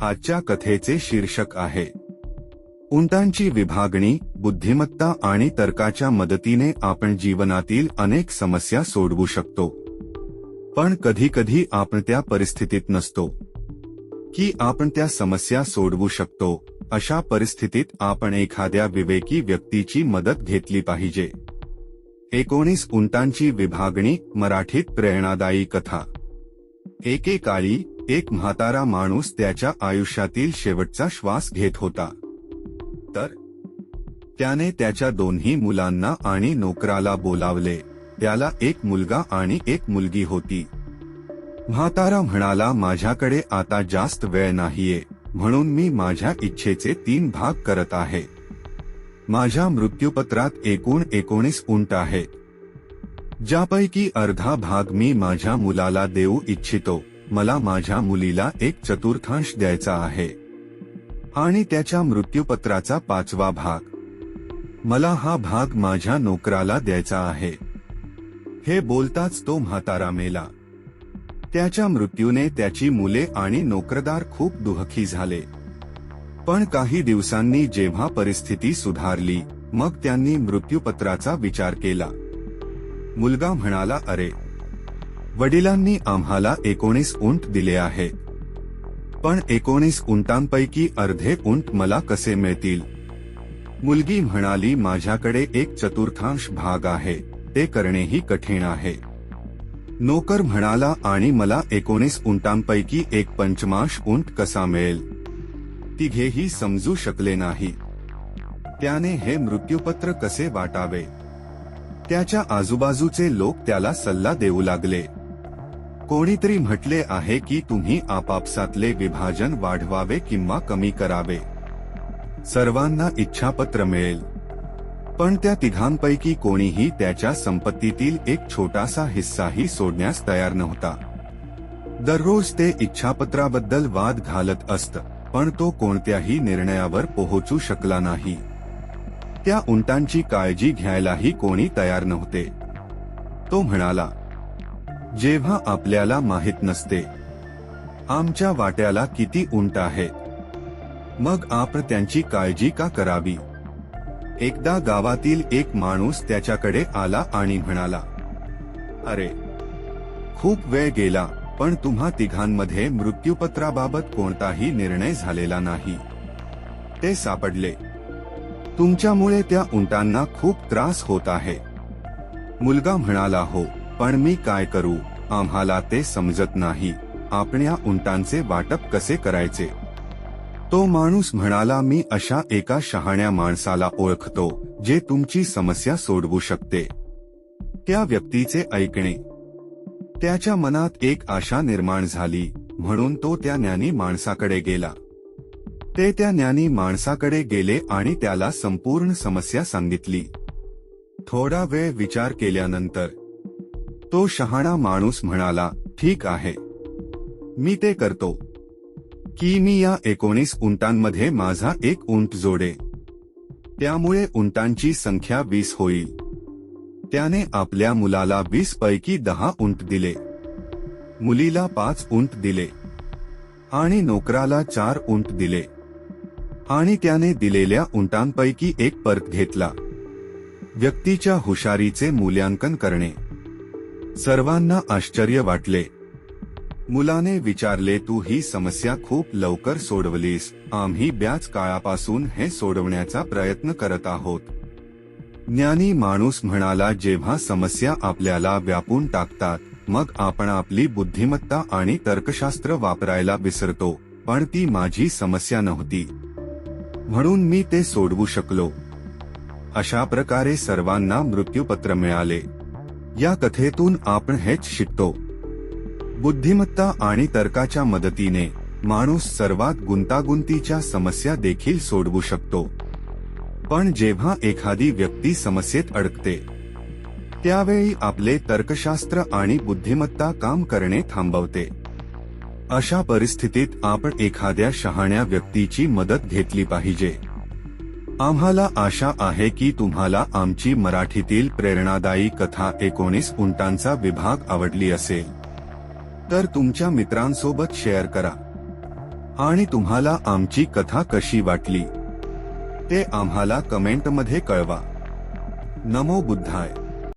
आजच्या कथेचे शीर्षक आहे. उंटांची विभागणी बुद्धिमत्ता आणि तर्काच्या मदतीने आपण जीवनातील अनेक समस्या सोडवू शकतो. पण कधी कधी आपण त्या परिस्थितीत नसतो. की आपण त्या समस्या सोडवू शकतो अशा परिस्थितीत आपण एखाद्या विवेकी व्यक्तीची मदत घेतली पाहिजे. एकोणीस उंटांची विभागणी मराठीत प्रेरणादायी कथा. एकेकाळी एक म्हातारा माणूस त्याच्या आयुष्यातील शेवटचा श्वास घेत होता. तर त्याने त्याच्या दोन्ही मुलांना आणि नोकराला बोलावले. त्याला एक मुलगा आणि एक मुलगी होती. म्हातारा म्हणाला माझ्याकडे आता जास्त वेळ नाहीये. म्हणून मी माझ्या इच्छेचे तीन भाग करत आहे. माझ्या मृत्यूपत्रात एकूण एकोणीस उंट आहेत. ज्यापैकी अर्धा भाग मी माझ्या मुलाला देऊ इच्छितो. मला माझ्या मुलीला एक चतुर्थांश द्यायचा आहे. आणि त्याच्या मृत्यूपत्राचा पाचवा भाग. मला हा भाग माझ्या नोकराला द्यायचा आहे. हे बोलताच तो म्हातारा मेला. त्याच्या मृत्यूने त्याची मुले आणि नोकरदार खूप दुःखी झाले. पण काही दिवसांनी जेव्हा परिस्थिती सुधारली मग त्यांनी मृत्यूपत्राचा विचार केला. मुलगा म्हणाला अरे वडिलांनी आम्हाला एकोणीस उंट दिले आहे. पण एकोणीस उंटांपैकी अर्धे उंट मला कसे मिळतील? मुलगी म्हणाली माझ्याकडे एक चतुर्थांश भाग आहे. ते करणेही कठीण आहे. नोकर म्हणाला आणि मला एकोणीस उंटांपैकी एक पंचमांश उंट कसा मिळेल? तिघेही समजू शकले नाही. त्याने हे मृत्यूपत्र कसे वाटावे? त्याच्या आजूबाजूचे लोक त्याला सल्ला देऊ लागले. कोणीतरी म्हटले आहे की तुम्ही आपापसातले विभाजन वाढवावे किंवा कमी करावे. सर्वांना इच्छापत्र मिळेल. पण त्या तिघांपैकी कोणीही त्याच्या संपत्तीतील एक छोटासा हिस्साही सोडण्यास तयार नव्हता. दररोज ते इच्छापत्राबद्दल वाद घालत असत पण तो कोणत्याही निर्णयावर पोहोचू शकला नाही. त्या उंटांची काळजी घ्यायलाही कोणी तयार नव्हते. तो म्हणाला जेव्हा आपल्याला माहीत नसते आमच्या वाट्याला किती उंट आहेत मग आपण त्यांची काळजी का करावी? एकदा गावातील एक माणूस त्याच्याकडे आला आणि म्हणाला अरे खूप वेळ गेला पण तुम्हा तिघांमध्ये मृत्यूपत्राबाबत कोणताही निर्णय झालेला नाही. ते सापडले. तुमच्यामुळे त्या उंटांना खूप त्रास होत आहे. मुलगा म्हणाला हो पण मी काय करू? आम्हाला ते समजत नाही. आपल्या उंटांचे वाटप कसे करायचे? तो माणूस म्हणाला मी अशा एका शहाण्या माणसाला ओळखतो जे तुमची समस्या सोडवू शकते. त्या व्यक्तीचे ऐकणे. त्याच्या मनात एक आशा निर्माण झाली म्हणून तो त्या ज्ञानी माणसाकडे गेला. ते त्या ज्ञानी माणसाकडे गेले आणि त्याला संपूर्ण समस्या सांगितली. थोडा वेळ विचार केल्यानंतर तो शहाणा माणूस म्हणाला ठीक आहे. मी ते करतो. की मी या एकोणीस उंटांमध्ये माझा एक उंट जोडे. त्यामुळे उंटांची संख्या वीस होईल. त्याने आपल्या मुलाला वीस पैकी दहा उंट दिले. मुलीला पाच उंट दिले. आणि नोकराला चार उंट दिले. आणि त्याने दिलेल्या उंटांपैकी एक परत घेतला. व्यक्तीच्या हुशारीचे मूल्यांकन करणे. सर्वांना आश्चर्य वाटले. मुलाने विचारले तू ही समस्या खूप लवकर सोडवलीस. आम्ही ब्याच काळापासून हे सोडवण्याचा प्रयत्न करत आहोत. ज्ञानी माणूस म्हणाला जेव्हा समस्या आपल्याला व्यापून टाकतात मग आपण आपली बुद्धिमत्ता आणि तर्कशास्त्र वापरायला विसरतो पण ती माझी समस्या नव्हती. म्हणून मी ते सोडवू शकलो. अशा प्रकारे सर्वांना मृत्यूपत्र मिळाले. या कथेतून आपण हेच शिकतो. बुद्धिमत्ता आणि तर्काच्या मदतीने माणूस सर्वात गुंतागुंतीच्या समस्या देखील सोडवू शकतो. पण जेव्हा एखादी व्यक्ती समस्येत अडकते त्यावेळी आपले तर्कशास्त्र आणि बुद्धिमत्ता काम करणे थांबवते. अशा परिस्थितीत आपण एखाद्या शहाण्या व्यक्तीची मदत घेतली पाहिजे. आम्हाला आशा आहे की तुम्हाला आमची मराठीतील प्रेरणादायी कथा एकोणीस उंटांचा विभाग आवडली असेल. तर तुमच्या मित्रांसोबत शेअर करा. आणि तुम्हाला आमची कथा कशी वाटली? ते आम्हाला कमेंटमध्ये कळवा. नमो बुद्धाय.